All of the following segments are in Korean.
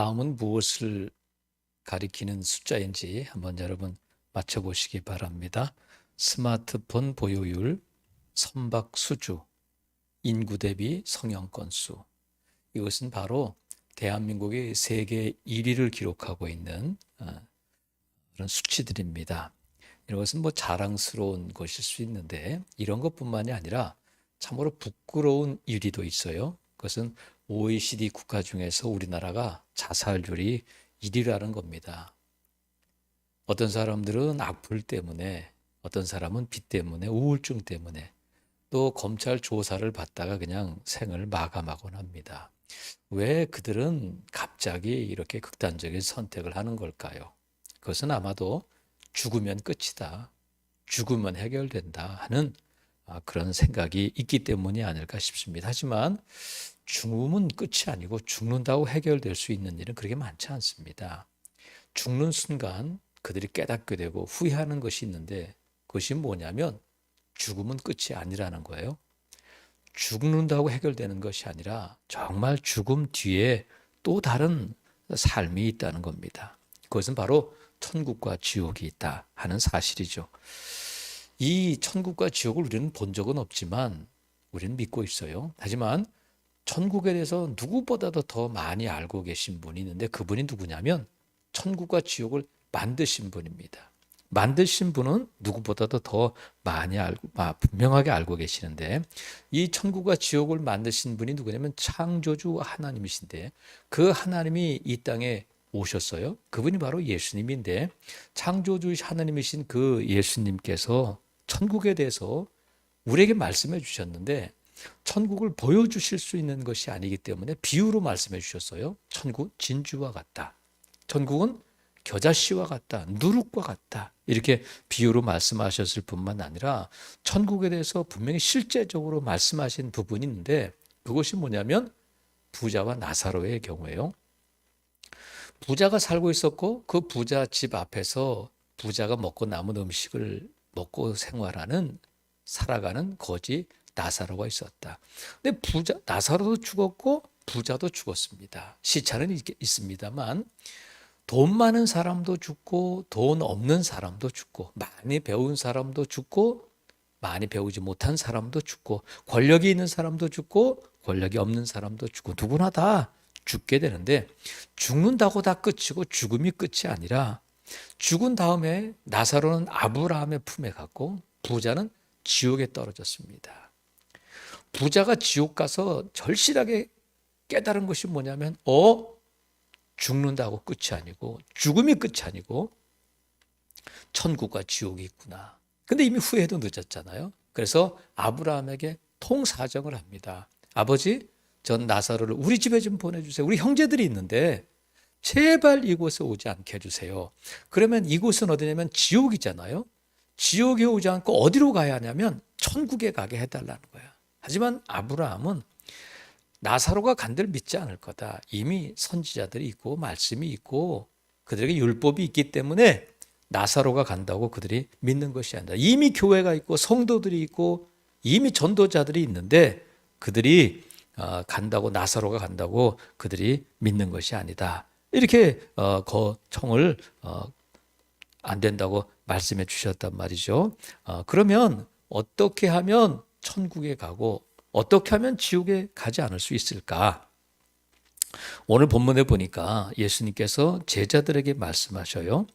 다음은 무엇을 가리키는 숫자인지 한번 여러분 맞춰보시기 바랍니다. 스마트폰 보유율, 선박 수주, 인구 대비 성형 건수. 이것은 바로 대한민국이 세계 1위를 기록하고 있는 어, 그런 수치들입니다. 이것은 뭐 자랑스러운 것일 수 있는데 이런 것뿐만이 아니라 참으로 부끄러운 1위도 있어요. 그것은 OECD 국가 중에서 우리나라가 자살률이 1위라는 겁니다. 어떤 사람들은 악플 때문에, 어떤 사람은 빚 때문에, 우울증 때문에, 또 검찰 조사를 받다가 그냥 생을 마감하곤 합니다. 왜 그들은 갑자기 이렇게 극단적인 선택을 하는 걸까요? 그것은 아마도 죽으면 끝이다. 죽으면 해결된다 하는 아, 그런 생각이 있기 때문이 아닐까 싶습니다. 하지만 죽음은 끝이 아니고 죽는다고 해결될 수 있는 일은 그렇게 많지 않습니다. 죽는 순간 그들이 깨닫게 되고 후회하는 것이 있는데 그것이 뭐냐면 죽음은 끝이 아니라는 거예요. 죽는다고 해결되는 것이 아니라 정말 죽음 뒤에 또 다른 삶이 있다는 겁니다. 그것은 바로 천국과 지옥이 있다 하는 사실이죠. 이 천국과 지옥을 우리는 본 적은 없지만 우리는 믿고 있어요. 하지만 천국에 대해서 누구보다도 더 많이 알고 계신 분이 있는데 그분이 누구냐면 천국과 지옥을 만드신 분입니다. 만드신 분은 누구보다도 더 많이 알고 아, 분명하게 알고 계시는데 이 천국과 지옥을 만드신 분이 누구냐면 창조주 하나님이신데 그 하나님이 이 땅에 오셨어요. 그분이 바로 예수님인데 창조주 하나님이신 그 예수님께서 천국에 대해서 우리에게 말씀해 주셨는데 천국을 보여주실 수 있는 것이 아니기 때문에 비유로 말씀해 주셨어요. 천국 진주와 같다. 천국은 겨자씨와 같다. 누룩과 같다. 이렇게 비유로 말씀하셨을 뿐만 아니라 천국에 대해서 분명히 실제적으로 말씀하신 부분이 있는데 그것이 뭐냐면 부자와 나사로의 경우에요. 부자가 살고 있었고 그 부자 집 앞에서 부자가 먹고 남은 음식을 먹고 생활하는 살아가는 거지 나사로가 있었다. 근데 부자 나사로도 죽었고 부자도 죽었습니다. 시차는 있, 있습니다만 돈 많은 사람도 죽고 돈 없는 사람도 죽고 많이 배운 사람도 죽고 많이 배우지 못한 사람도 죽고 권력이 있는 사람도 죽고 권력이 없는 사람도 죽고 누구나 다 죽게 되는데 죽는다고 다 끝이고 죽음이 끝이 아니라 죽은 다음에 나사로는 아브라함의 품에 갔고 부자는 지옥에 떨어졌습니다. 부자가 지옥 가서 절실하게 깨달은 것이 뭐냐면 어 죽는다고 끝이 아니고 죽음이 끝이 아니고 천국과 지옥이 있구나. 근데 이미 후회도 늦었잖아요. 그래서 아브라함에게 통사정을 합니다. 아버지, 전 나사로를 우리 집에 좀 보내주세요. 우리 형제들이 있는데 제발 이곳에 오지 않게 해주세요. 그러면 이곳은 어디냐면 지옥이잖아요. 지옥에 오지 않고 어디로 가야 하냐면 천국에 가게 해달라는 거야. 하지만 아브라함은 나사로가 간들 믿지 않을 거다. 이미 선지자들이 있고 말씀이 있고 그들에게 율법이 있기 때문에 나사로가 간다고 그들이 믿는 것이 아니다. 이미 교회가 있고 성도들이 있고 이미 전도자들이 있는데 그들이 어, 간다고 나사로가 간다고 그들이 믿는 것이 아니다. 이렇게 어, 거청을 어, 안 된다고 말씀해 주셨단 말이죠. 그러면 어떻게 하면 천국에 가고 어떻게 하면 지옥에 가지 않을 수 있을까? 오늘 본문에 보니까 예수님께서 제자들에게 말씀하셔요.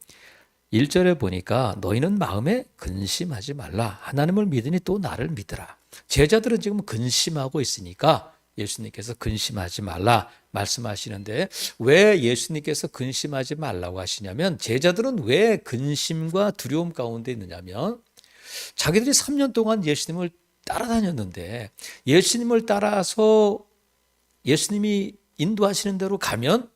1절에 보니까 너희는 마음에 근심하지 말라. 하나님을 믿으니 또 나를 믿으라. 제자들은 지금 근심하고 있으니까 예수님께서 근심하지 말라 말씀하시는데 왜 예수님께서 근심하지 말라고 하시냐면 제자들은 왜 근심과 두려움 가운데 있느냐면 자기들이 3년 동안 예수님을 따라다녔는데 예수님을 따라서 예수님이 인도하시는 대로 가면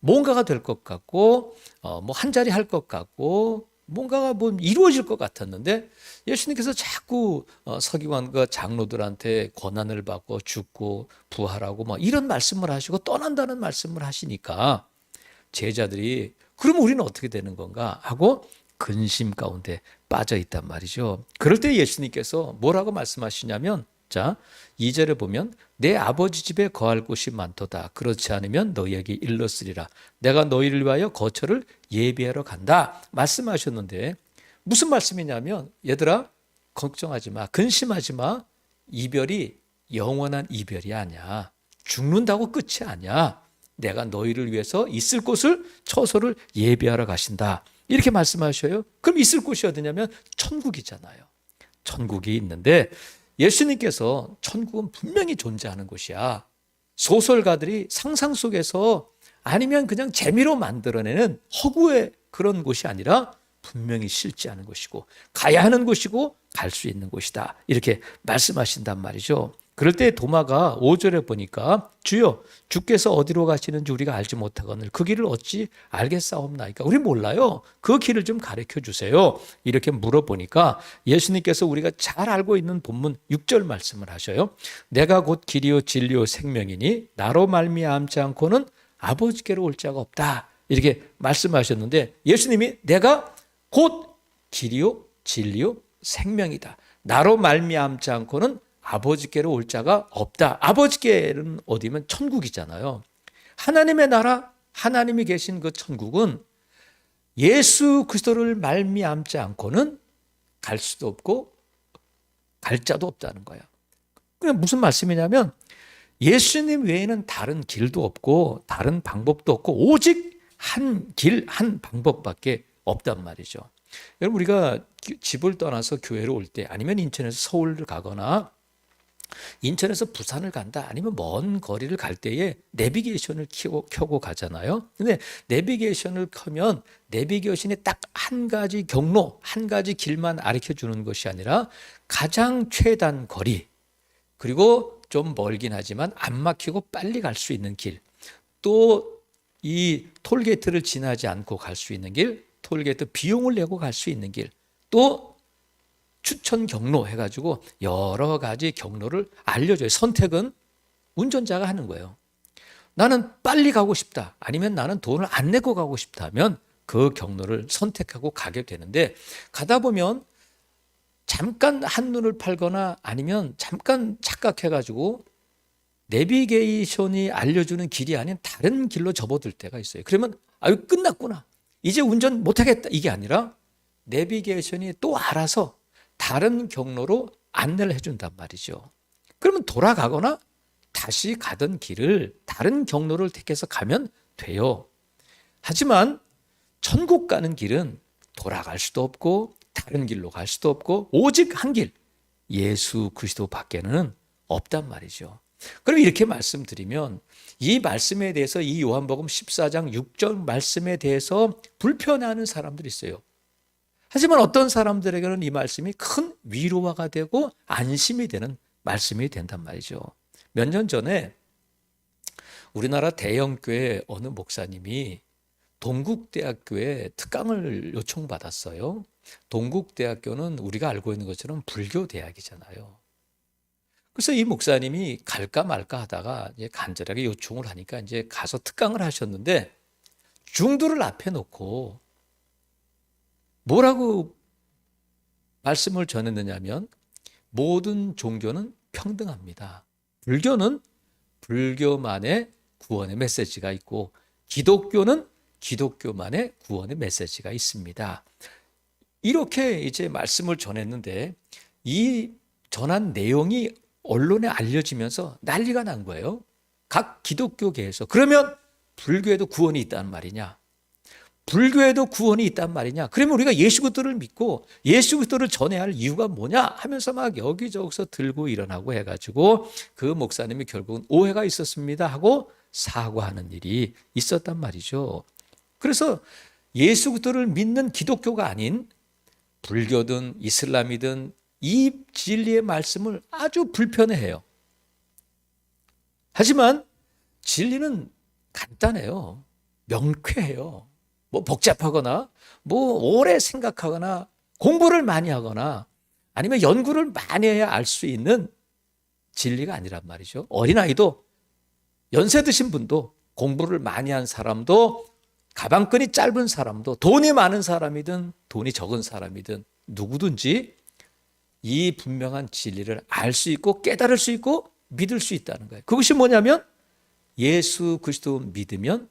뭔가가 될 것 같고 어, 뭐한 자리 할 것 같고 뭔가가 뭐 이루어질 것 같았는데 예수님께서 자꾸 어, 서기관과 장로들한테 권한을 받고 죽고 부활하고 뭐 이런 말씀을 하시고 떠난다는 말씀을 하시니까 제자들이 그러면 우리는 어떻게 되는 건가 하고 근심 가운데 빠져 있단 말이죠. 그럴 때 예수님께서 뭐라고 말씀하시냐면 자, 2절에 보면 내 아버지 집에 거할 곳이 많도다. 그렇지 않으면 너희에게 일렀으리라. 내가 너희를 위하여 거처를 예비하러 간다. 말씀하셨는데 무슨 말씀이냐면 얘들아 걱정하지 마. 근심하지 마. 이별이 영원한 이별이 아니야. 죽는다고 끝이 아니야. 내가 너희를 위해서 있을 곳을 처소를 예비하러 가신다. 이렇게 말씀하셔요. 그럼 있을 곳이 어디냐면 천국이잖아요. 천국이 있는데 예수님께서 천국은 분명히 존재하는 곳이야. 소설가들이 상상 속에서 아니면 그냥 재미로 만들어내는 허구의 그런 곳이 아니라 분명히 실제하는 곳이고 가야 하는 곳이고 갈 수 있는 곳이다. 이렇게 말씀하신단 말이죠. 그럴 때 도마가 5절에 보니까 주여 주께서 어디로 가시는지 우리가 알지 못하거늘 그 길을 어찌 알겠사옵나이까? 우리 몰라요. 그 길을 좀 가르쳐 주세요. 이렇게 물어보니까 예수님께서 우리가 잘 알고 있는 본문 6절 말씀을 하셔요. 내가 곧 길이요 진리요 생명이니 나로 말미암지 않고는 아버지께로 올 자가 없다. 이렇게 말씀하셨는데 예수님이 내가 곧 길이요 진리요 생명이다. 나로 말미암지 않고는 아버지께로 올 자가 없다. 아버지께는 어디면 천국이잖아요. 하나님의 나라, 하나님이 계신 그 천국은 예수 그리스도를 말미암지 않고는 갈 수도 없고 갈 자도 없다는 거야. 그냥 무슨 말씀이냐면 예수님 외에는 다른 길도 없고 다른 방법도 없고 오직 한 길, 한 방법밖에 없단 말이죠. 여러분 우리가 집을 떠나서 교회로 올 때 아니면 인천에서 서울을 가거나 인천에서 부산을 간다 아니면 먼 거리를 갈 때에 내비게이션을 켜고, 켜고 가잖아요. 근데 내비게이션을 켜면 내비게이션이 딱 한 가지 경로, 한 가지 길만 가르쳐 주는 것이 아니라 가장 최단 거리 그리고 좀 멀긴 하지만 안 막히고 빨리 갈 수 있는 길. 또 이 톨게이트를 지나지 않고 갈 수 있는 길, 톨게이트 비용을 내고 갈 수 있는 길. 또 추천 경로 해가지고 여러 가지 경로를 알려줘요. 선택은 운전자가 하는 거예요. 나는 빨리 가고 싶다. 아니면 나는 돈을 안 내고 가고 싶다면 그 경로를 선택하고 가게 되는데 가다 보면 잠깐 한눈을 팔거나 아니면 잠깐 착각해가지고 내비게이션이 알려주는 길이 아닌 다른 길로 접어들 때가 있어요. 그러면 아유 끝났구나. 이제 운전 못하겠다. 이게 아니라 내비게이션이 또 알아서 다른 경로로 안내를 해준단 말이죠. 그러면 돌아가거나 다시 가던 길을 다른 경로를 택해서 가면 돼요. 하지만 천국 가는 길은 돌아갈 수도 없고 다른 길로 갈 수도 없고 오직 한 길, 예수 그리스도 밖에는 없단 말이죠. 그럼 이렇게 말씀드리면 이 말씀에 대해서 이 요한복음 14장 6절 말씀에 대해서 불편해하는 사람들이 있어요. 하지만 어떤 사람들에게는 이 말씀이 큰 위로가 되고 안심이 되는 말씀이 된단 말이죠. 몇 년 전에 우리나라 대형교회 어느 목사님이 동국대학교에 특강을 요청받았어요. 동국대학교는 우리가 알고 있는 것처럼 불교 대학이잖아요. 그래서 이 목사님이 갈까 말까 하다가 간절하게 요청을 하니까 이제 가서 특강을 하셨는데 중도를 앞에 놓고 뭐라고 말씀을 전했느냐면 모든 종교는 평등합니다. 불교는 불교만의 구원의 메시지가 있고 기독교는 기독교만의 구원의 메시지가 있습니다. 이렇게 이제 말씀을 전했는데 이 전한 내용이 언론에 알려지면서 난리가 난 거예요. 각 기독교계에서 그러면 불교에도 구원이 있다는 말이냐? 불교에도 구원이 있단 말이냐? 그러면 우리가 예수 그리스도를 믿고 예수 그리스도를 전해야 할 이유가 뭐냐? 하면서 막 여기저기서 들고 일어나고 해가지고 그 목사님이 결국은 오해가 있었습니다 하고 사과하는 일이 있었단 말이죠. 그래서 예수 그리스도를 믿는 기독교가 아닌 불교든 이슬람이든 이 진리의 말씀을 아주 불편해해요. 하지만 진리는 간단해요. 명쾌해요. 뭐 복잡하거나 뭐 오래 생각하거나 공부를 많이 하거나 아니면 연구를 많이 해야 알 수 있는 진리가 아니란 말이죠. 어린아이도 연세 드신 분도 공부를 많이 한 사람도 가방끈이 짧은 사람도 돈이 많은 사람이든 돈이 적은 사람이든 누구든지 이 분명한 진리를 알 수 있고 깨달을 수 있고 믿을 수 있다는 거예요. 그것이 뭐냐면 예수 그리스도 믿으면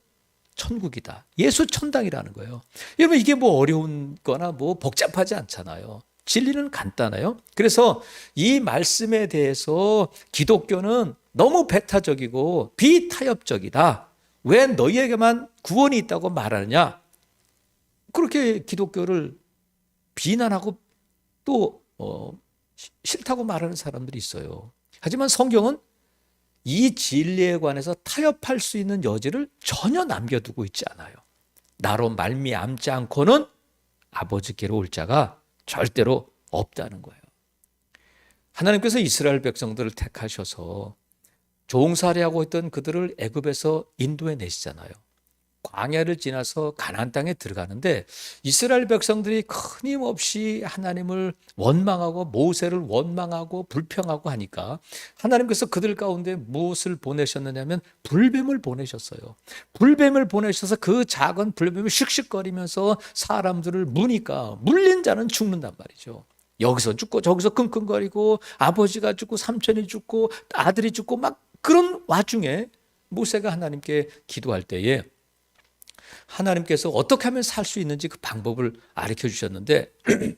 천국이다. 예수 천당이라는 거예요. 여러분 이게 뭐 어려운 거나 뭐 복잡하지 않잖아요. 진리는 간단해요. 그래서 이 말씀에 대해서 기독교는 너무 배타적이고 비타협적이다. 왜 너희에게만 구원이 있다고 말하느냐? 그렇게 기독교를 비난하고 또 어, 싫다고 말하는 사람들이 있어요. 하지만 성경은 이 진리에 관해서 타협할 수 있는 여지를 전혀 남겨두고 있지 않아요. 나로 말미암지 않고는 아버지께로 올 자가 절대로 없다는 거예요. 하나님께서 이스라엘 백성들을 택하셔서 종살이하고 있던 그들을 애굽에서 인도해 내시잖아요. 광야를 지나서 가나안 땅에 들어가는데 이스라엘 백성들이 끊임없이 하나님을 원망하고 모세를 원망하고 불평하고 하니까 하나님께서 그들 가운데 무엇을 보내셨느냐면 불뱀을 보내셨어요. 불뱀을 보내셔서 그 작은 불뱀이 씩씩거리면서 사람들을 무니까 물린 자는 죽는단 말이죠. 여기서 죽고 저기서 끙끙거리고 아버지가 죽고 삼촌이 죽고 아들이 죽고 막 그런 와중에 모세가 하나님께 기도할 때에 하나님께서 어떻게 하면 살 수 있는지 그 방법을 가르쳐 주셨는데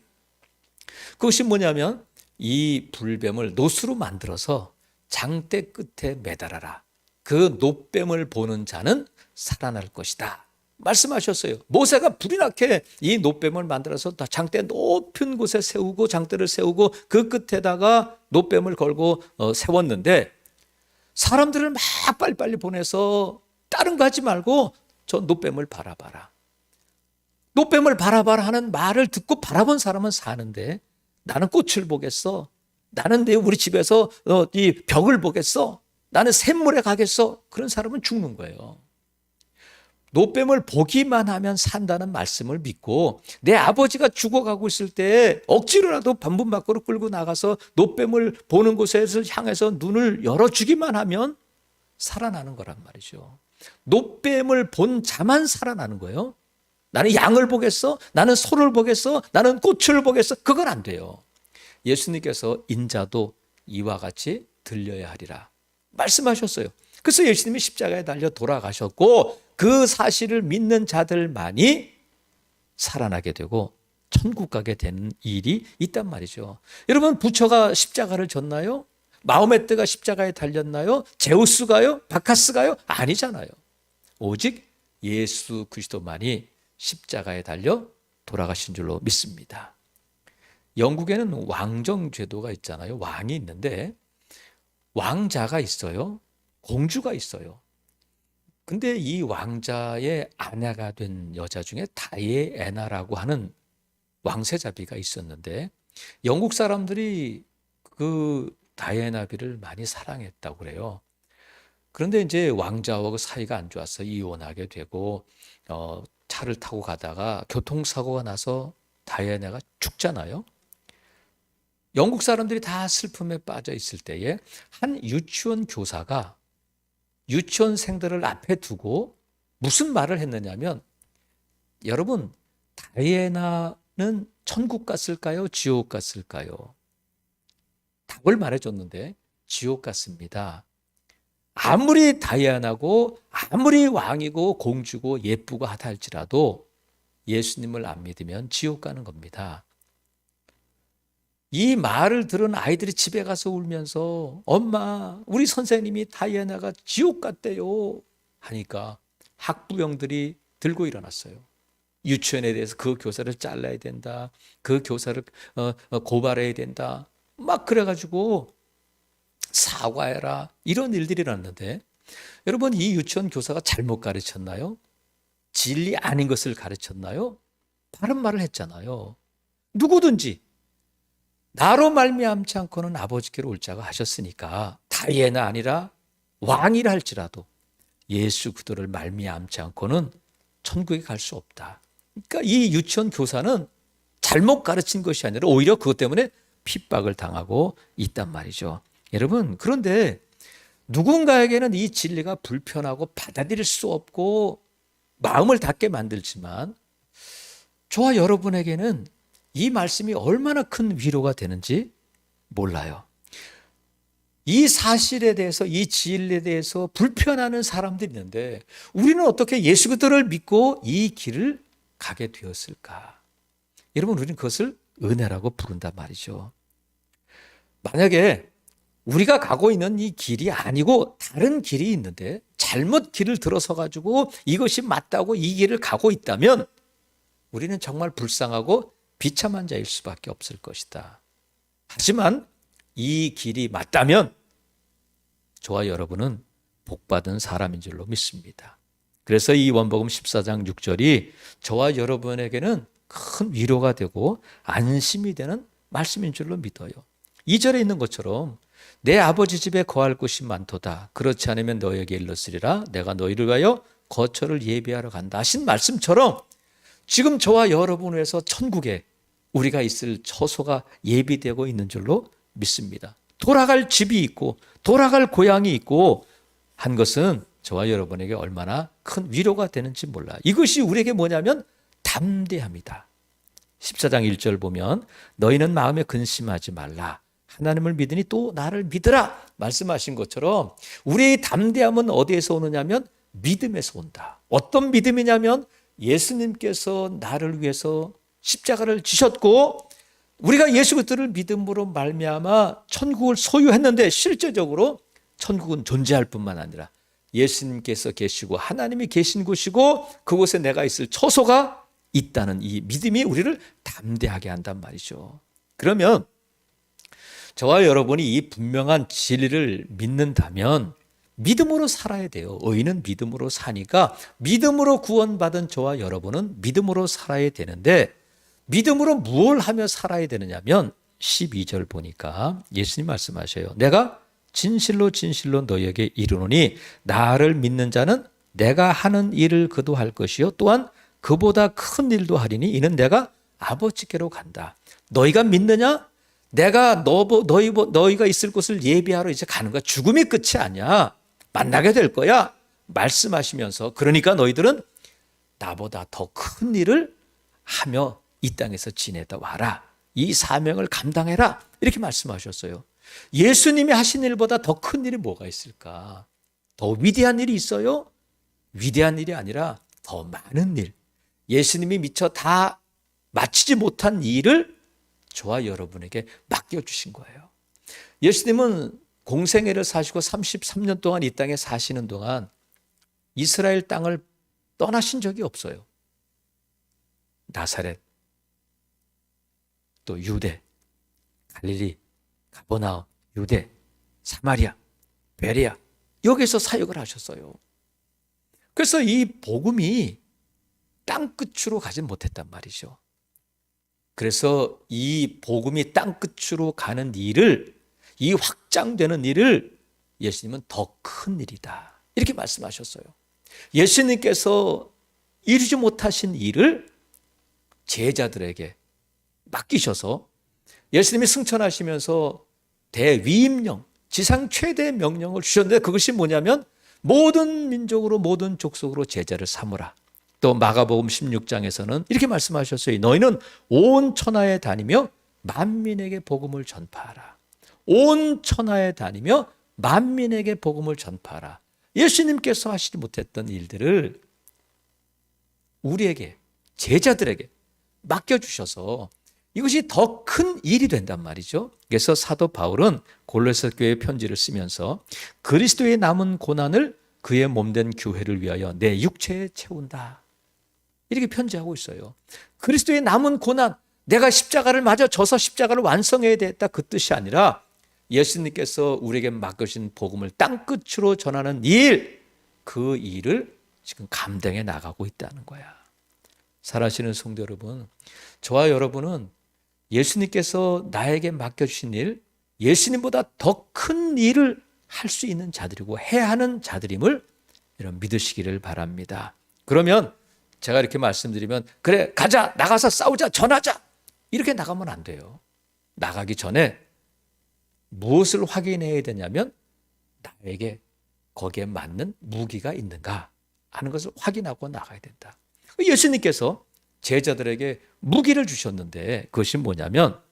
그것이 뭐냐면 이 불뱀을 노수로 만들어서 장대 끝에 매달아라. 그 노뱀을 보는 자는 살아날 것이다. 말씀하셨어요. 모세가 불이 나게 이 노뱀을 만들어서 다 장대 높은 곳에 세우고 장대를 세우고 그 끝에다가 노뱀을 걸고 어, 세웠는데 사람들을 막 빨리빨리 보내서 다른 거 하지 말고 저 노뱀을 바라봐라. 노뱀을 바라봐라 하는 말을 듣고 바라본 사람은 사는데 나는 꽃을 보겠어. 나는 내 우리 집에서 어, 이 벽을 보겠어. 나는 샘물에 가겠어. 그런 사람은 죽는 거예요. 노뱀을 보기만 하면 산다는 말씀을 믿고 내 아버지가 죽어가고 있을 때 억지로라도 반분 밖으로 끌고 나가서 노뱀을 보는 곳에서 향해서 눈을 열어주기만 하면 살아나는 거란 말이죠. 노뱀을 본 자만 살아나는 거예요. 나는 양을 보겠어? 나는 소를 보겠어? 나는 꽃을 보겠어? 그건 안 돼요. 예수님께서 인자도 이와 같이 들려야 하리라. 말씀하셨어요. 그래서 예수님이 십자가에 달려 돌아가셨고 그 사실을 믿는 자들만이 살아나게 되고 천국 가게 되는 일이 있단 말이죠. 여러분 부처가 십자가를 졌나요? 마호메트가 십자가에 달렸나요? 제우스가요? 바카스가요? 아니잖아요. 오직 예수 그리스도만이 십자가에 달려 돌아가신 줄로 믿습니다. 영국에는 왕정 제도가 있잖아요. 왕이 있는데 왕자가 있어요. 공주가 있어요. 근데 이 왕자의 아내가 된 여자 중에 다이애나라고 하는 왕세자비가 있었는데 영국 사람들이 그 다이애나비를 많이 사랑했다고 그래요. 그런데 이제 왕자와 그 사이가 안 좋아서 이혼하게 되고 어, 차를 타고 가다가 교통사고가 나서 다이애나가 죽잖아요. 영국 사람들이 다 슬픔에 빠져 있을 때에 한 유치원 교사가 유치원생들을 앞에 두고 무슨 말을 했느냐면 여러분 다이애나는 천국 갔을까요? 지옥 갔을까요? 답을 말해줬는데 지옥 갔습니다. 아무리 다이아나고 아무리 왕이고 공주고 예쁘고 하다 할지라도 예수님을 안 믿으면 지옥 가는 겁니다. 이 말을 들은 아이들이 집에 가서 울면서 엄마 우리 선생님이 다이아나가 지옥 갔대요 하니까 학부형들이 들고 일어났어요. 유치원에 대해서 그 교사를 잘라야 된다. 그 교사를 어, 어, 고발해야 된다. 막 그래가지고 사과해라. 이런 일들이 일어났는데 여러분 이 유치원 교사가 잘못 가르쳤나요? 진리 아닌 것을 가르쳤나요? 바른 말을 했잖아요. 누구든지 나로 말미암지 않고는 아버지께로 올 자가 하셨으니까 다이애나 아니라 왕이라 할지라도 예수 그도를 말미암지 않고는 천국에 갈 수 없다. 그러니까 이 유치원 교사는 잘못 가르친 것이 아니라 오히려 그것 때문에 핍박을 당하고 있단 말이죠. 여러분, 그런데 누군가에게는 이 진리가 불편하고 받아들일 수 없고 마음을 닫게 만들지만 저와 여러분에게는 이 말씀이 얼마나 큰 위로가 되는지 몰라요. 이 사실에 대해서 이 진리에 대해서 불편하는 사람들이 있는데 우리는 어떻게 예수 그리스도를 믿고 이 길을 가게 되었을까? 여러분 우리는 그것을 은혜라고 부른단 말이죠. 만약에 우리가 가고 있는 이 길이 아니고 다른 길이 있는데 잘못 길을 들어서 가지고 이것이 맞다고 이 길을 가고 있다면 우리는 정말 불쌍하고 비참한 자일 수밖에 없을 것이다. 하지만 이 길이 맞다면 저와 여러분은 복받은 사람인 줄로 믿습니다. 그래서 이 원복음 14장 6절이 저와 여러분에게는 큰 위로가 되고 안심이 되는 말씀인 줄로 믿어요. 2절에 있는 것처럼 내 아버지 집에 거할 곳이 많도다. 그렇지 않으면 너에게 일렀으리라. 내가 너희를 위하여 거처를 예비하러 간다. 하신 말씀처럼 지금 저와 여러분을 위해서 천국에 우리가 있을 처소가 예비되고 있는 줄로 믿습니다. 돌아갈 집이 있고 돌아갈 고향이 있고 한 것은 저와 여러분에게 얼마나 큰 위로가 되는지 몰라. 이것이 우리에게 뭐냐면 담대합니다. 14장 1절 보면 너희는 마음에 근심하지 말라. 하나님을 믿으니 또 나를 믿으라. 말씀하신 것처럼 우리의 담대함은 어디에서 오느냐면 믿음에서 온다. 어떤 믿음이냐면 예수님께서 나를 위해서 십자가를 지셨고 우리가 예수 그리스도를 믿음으로 말미암아 천국을 소유했는데 실제적으로 천국은 존재할 뿐만 아니라 예수님께서 계시고 하나님이 계신 곳이고 그곳에 내가 있을 처소가 있다는 이 믿음이 우리를 담대하게 한단 말이죠. 그러면 저와 여러분이 이 분명한 진리를 믿는다면 믿음으로 살아야 돼요. 의인은 믿음으로 사니까 믿음으로 구원받은 저와 여러분은 믿음으로 살아야 되는데 믿음으로 무엇을 하며 살아야 되느냐면 12절 보니까 예수님 말씀하셔요. 내가 진실로 진실로 너희에게 이르노니 나를 믿는 자는 내가 하는 일을 그도 할 것이요 또한 그보다 큰 일도 하리니 이는 내가 아버지께로 간다. 너희가 믿느냐? 내가 너 너희 너희가 있을 곳을 예비하러 이제 가는 거야. 죽음이 끝이 아니야. 만나게 될 거야. 말씀하시면서 그러니까 너희들은 나보다 더 큰 일을 하며 이 땅에서 지내다 와라. 이 사명을 감당해라. 이렇게 말씀하셨어요. 예수님이 하신 일보다 더 큰 일이 뭐가 있을까? 더 위대한 일이 있어요? 위대한 일이 아니라 더 많은 일. 예수님이 미처 다 마치지 못한 일을 저와 여러분에게 맡겨주신 거예요. 예수님은 공생애를 사시고 33년 동안 이 땅에 사시는 동안 이스라엘 땅을 떠나신 적이 없어요. 나사렛, 또 유대, 갈릴리, 가버나움, 유대, 사마리아, 베리아 여기서 사역을 하셨어요. 그래서 이 복음이 땅 끝으로 가지 못했단 말이죠. 그래서 이 복음이 땅 끝으로 가는 일을 이 확장되는 일을 예수님은 더 큰 일이다. 이렇게 말씀하셨어요. 예수님께서 이루지 못하신 일을 제자들에게 맡기셔서 예수님이 승천하시면서 대위임령, 지상 최대 명령을 주셨는데 그것이 뭐냐면 모든 민족으로 모든 족속으로 제자를 삼으라. 또 마가복음 16장에서는 이렇게 말씀하셨어요. 너희는 온 천하에 다니며 만민에게 복음을 전파하라. 온 천하에 다니며 만민에게 복음을 전파하라. 예수님께서 하시지 못했던 일들을 우리에게 제자들에게 맡겨 주셔서 이것이 더 큰 일이 된단 말이죠. 그래서 사도 바울은 골로새 교회 편지를 쓰면서 그리스도의 남은 고난을 그의 몸된 교회를 위하여 내 육체에 채운다. 이렇게 편지하고 있어요. 그리스도의 남은 고난, 내가 십자가를 맞아 져서 십자가를 완성해야 됐다 그 뜻이 아니라 예수님께서 우리에게 맡겨신 복음을 땅끝으로 전하는 일, 그 일을 지금 감당해 나가고 있다는 거야. 살아시는 성도 여러분, 저와 여러분은 예수님께서 나에게 맡겨주신 일, 예수님보다 더 큰 일을 할 수 있는 자들이고 해야 하는 자들임을 이런 믿으시기를 바랍니다. 그러면 제가 이렇게 말씀드리면 그래 가자 나가서 싸우자 전하자 이렇게 나가면 안 돼요. 나가기 전에 무엇을 확인해야 되냐면 나에게 거기에 맞는 무기가 있는가 하는 것을 확인하고 나가야 된다. 예수님께서 제자들에게 무기를 주셨는데 그것이 뭐냐면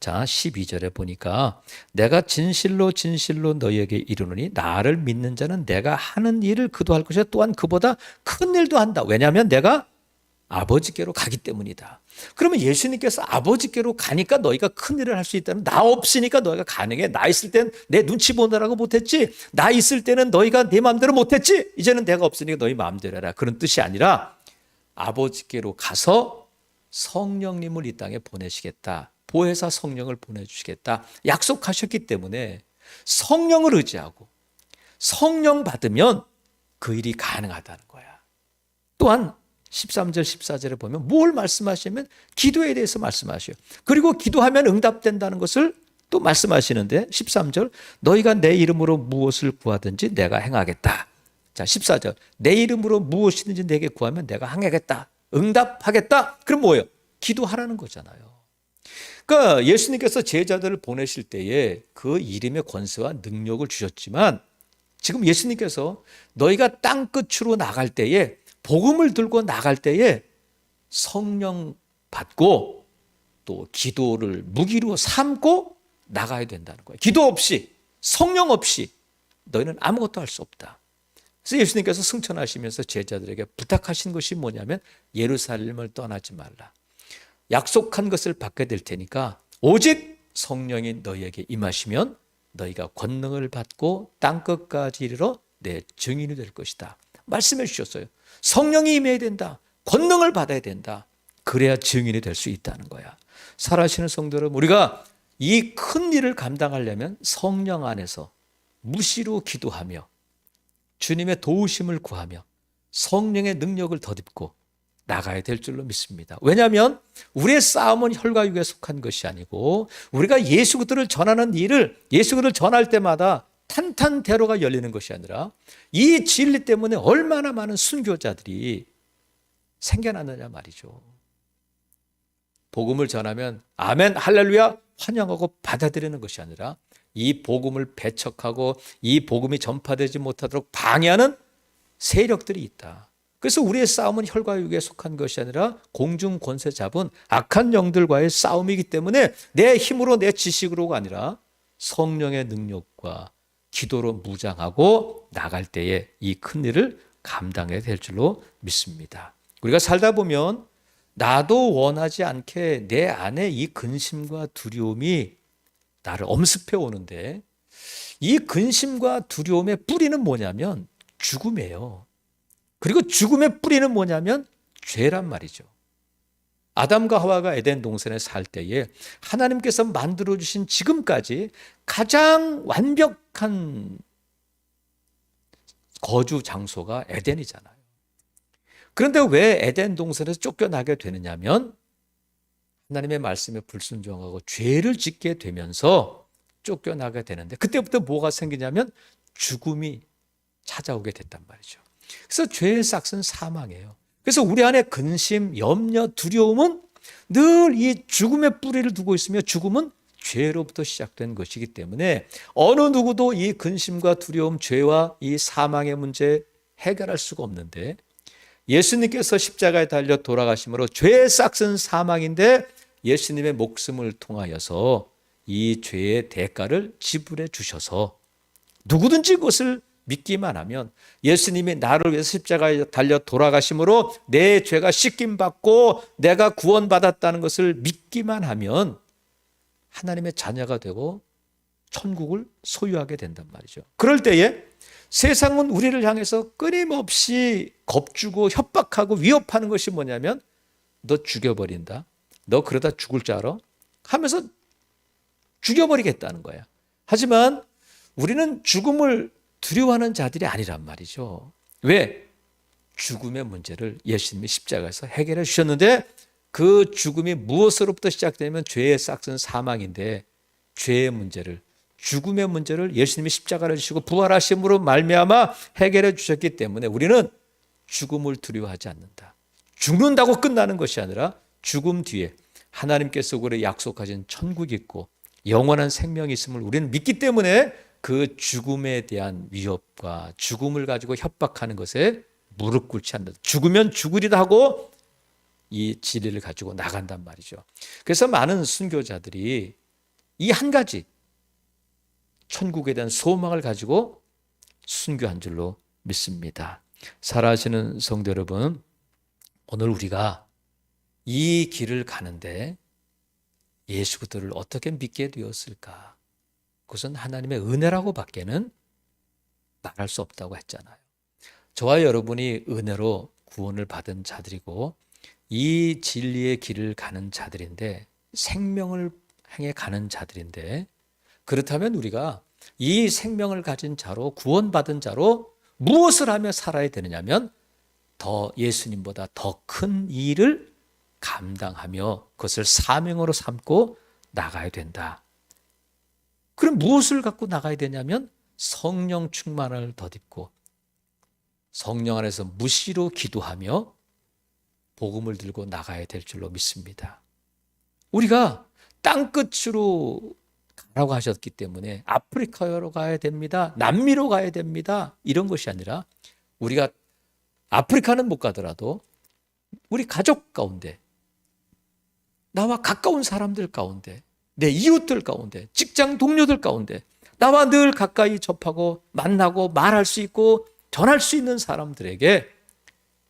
자, 12절에 보니까 내가 진실로 진실로 너희에게 이르노니 나를 믿는 자는 내가 하는 일을 그도 할 것이요 또한 그보다 큰 일도 한다. 왜냐하면 내가 아버지께로 가기 때문이다. 그러면 예수님께서 아버지께로 가니까 너희가 큰 일을 할 수 있다는 나 없으니까 너희가 가능해. 나 있을 땐 내 눈치 보느라고 못했지. 나 있을 때는 너희가 내 마음대로 못했지. 이제는 내가 없으니까 너희 마음대로 해라. 그런 뜻이 아니라 아버지께로 가서 성령님을 이 땅에 보내시겠다. 보혜사 성령을 보내주시겠다. 약속하셨기 때문에 성령을 의지하고 성령 받으면 그 일이 가능하다는 거야. 또한 13절, 14절에 보면 뭘 말씀하시면 기도에 대해서 말씀하셔요. 그리고 기도하면 응답된다는 것을 또 말씀하시는데 13절 너희가 내 이름으로 무엇을 구하든지 내가 행하겠다. 자, 14절 내 이름으로 무엇이든지 내게 구하면 내가 행하겠다. 응답하겠다. 그럼 뭐예요? 기도하라는 거잖아요. 그러니까 예수님께서 제자들을 보내실 때에 그 이름의 권세와 능력을 주셨지만 지금 예수님께서 너희가 땅 끝으로 나갈 때에 복음을 들고 나갈 때에 성령 받고 또 기도를 무기로 삼고 나가야 된다는 거예요. 기도 없이 성령 없이 너희는 아무것도 할 수 없다. 그래서 예수님께서 승천하시면서 제자들에게 부탁하신 것이 뭐냐면 예루살렘을 떠나지 말라. 약속한 것을 받게 될 테니까 오직 성령이 너희에게 임하시면 너희가 권능을 받고 땅 끝까지 이르러 내 증인이 될 것이다. 말씀해 주셨어요. 성령이 임해야 된다. 권능을 받아야 된다. 그래야 증인이 될 수 있다는 거야. 살아시는 성도 여러분, 우리가 이 큰 일을 감당하려면 성령 안에서 무시로 기도하며 주님의 도우심을 구하며 성령의 능력을 덧입고 나가야 될 줄로 믿습니다. 왜냐하면 우리의 싸움은 혈과 육에 속한 것이 아니고 우리가 예수 그리스도를 전하는 일을 예수 그리스도를 전할 때마다 탄탄대로가 열리는 것이 아니라 이 진리 때문에 얼마나 많은 순교자들이 생겨났느냐 말이죠. 복음을 전하면 아멘 할렐루야 환영하고 받아들이는 것이 아니라 이 복음을 배척하고 이 복음이 전파되지 못하도록 방해하는 세력들이 있다. 그래서 우리의 싸움은 혈과 육에 속한 것이 아니라 공중 권세 잡은 악한 영들과의 싸움이기 때문에 내 힘으로 내 지식으로가 아니라 성령의 능력과 기도로 무장하고 나갈 때에 이 큰 일을 감당해야 될 줄로 믿습니다. 우리가 살다 보면 나도 원하지 않게 내 안에 이 근심과 두려움이 나를 엄습해 오는데 이 근심과 두려움의 뿌리는 뭐냐면 죽음이에요. 그리고 죽음의 뿌리는 뭐냐면 죄란 말이죠. 아담과 하와가 에덴 동산에 살 때에 하나님께서 만들어 주신 지금까지 가장 완벽한 거주 장소가 에덴이잖아요. 그런데 왜 에덴 동산에서 쫓겨나게 되느냐면 하나님의 말씀에 불순종하고 죄를 짓게 되면서 쫓겨나게 되는데 그때부터 뭐가 생기냐면 죽음이 찾아오게 됐단 말이죠. 그래서 죄의 싹은 사망이에요. 그래서 우리 안에 근심, 염려, 두려움은 늘 이 죽음의 뿌리를 두고 있으며 죽음은 죄로부터 시작된 것이기 때문에 어느 누구도 이 근심과 두려움, 죄와 이 사망의 문제 해결할 수가 없는데 예수님께서 십자가에 달려 돌아가심으로 죄의 싹은 사망인데 예수님의 목숨을 통하여서 이 죄의 대가를 지불해 주셔서 누구든지 그것을 믿기만 하면 예수님이 나를 위해서 십자가에 달려 돌아가심으로 내 죄가 씻김 받고 내가 구원받았다는 것을 믿기만 하면 하나님의 자녀가 되고 천국을 소유하게 된단 말이죠. 그럴 때에 세상은 우리를 향해서 끊임없이 겁주고 협박하고 위협하는 것이 뭐냐면 너 죽여버린다. 너 그러다 죽을 줄 알아? 하면서 죽여버리겠다는 거야. 하지만 우리는 죽음을 두려워하는 자들이 아니란 말이죠. 왜? 죽음의 문제를 예수님이 십자가에서 해결해 주셨는데 그 죽음이 무엇으로부터 시작되면 죄의 싹은 사망인데 죄의 문제를 죽음의 문제를 예수님이 십자가를 지시고 부활하심으로 말미암아 해결해 주셨기 때문에 우리는 죽음을 두려워하지 않는다. 죽는다고 끝나는 것이 아니라 죽음 뒤에 하나님께서 우리 약속하신 천국이 있고 영원한 생명이 있음을 우리는 믿기 때문에 그 죽음에 대한 위협과 죽음을 가지고 협박하는 것에 무릎 꿇지 않는다. 죽으면 죽으리다 하고 이 진리를 가지고 나간단 말이죠. 그래서 많은 순교자들이 이 한 가지 천국에 대한 소망을 가지고 순교한 줄로 믿습니다. 살아시는 성도 여러분, 오늘 우리가 이 길을 가는데 예수 그리스도를 어떻게 믿게 되었을까? 그것은 하나님의 은혜라고 밖에는 말할 수 없다고 했잖아요. 저와 여러분이 은혜로 구원을 받은 자들이고 이 진리의 길을 가는 자들인데 생명을 향해 가는 자들인데 그렇다면 우리가 이 생명을 가진 자로 구원받은 자로 무엇을 하며 살아야 되느냐면 더 예수님보다 더 큰 일을 감당하며 그것을 사명으로 삼고 나가야 된다. 그럼 무엇을 갖고 나가야 되냐면 성령 충만을 덧입고 성령 안에서 무시로 기도하며 복음을 들고 나가야 될 줄로 믿습니다. 우리가 땅 끝으로 가라고 하셨기 때문에 아프리카로 가야 됩니다. 남미로 가야 됩니다. 이런 것이 아니라 우리가 아프리카는 못 가더라도 우리 가족 가운데 나와 가까운 사람들 가운데 내 이웃들 가운데 직장 동료들 가운데 나와 늘 가까이 접하고 만나고 말할 수 있고 전할 수 있는 사람들에게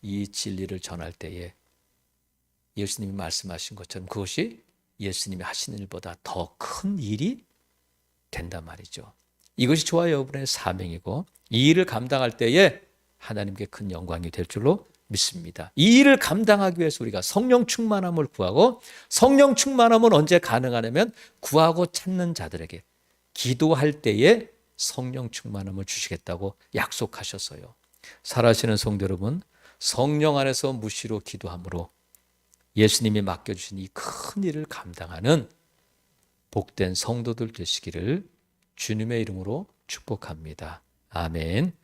이 진리를 전할 때에 예수님이 말씀하신 것처럼 그것이 예수님이 하시는 일보다 더 큰 일이 된단 말이죠. 이것이 저와 여러분의 사명이고 이 일을 감당할 때에 하나님께 큰 영광이 될 줄로 믿습니다. 이 일을 감당하기 위해서 우리가 성령 충만함을 구하고 성령 충만함은 언제 가능하냐면 구하고 찾는 자들에게 기도할 때에 성령 충만함을 주시겠다고 약속하셨어요. 살아시는 성도 여러분, 성령 안에서 무시로 기도함으로 예수님이 맡겨주신 이 큰 일을 감당하는 복된 성도들 되시기를 주님의 이름으로 축복합니다. 아멘.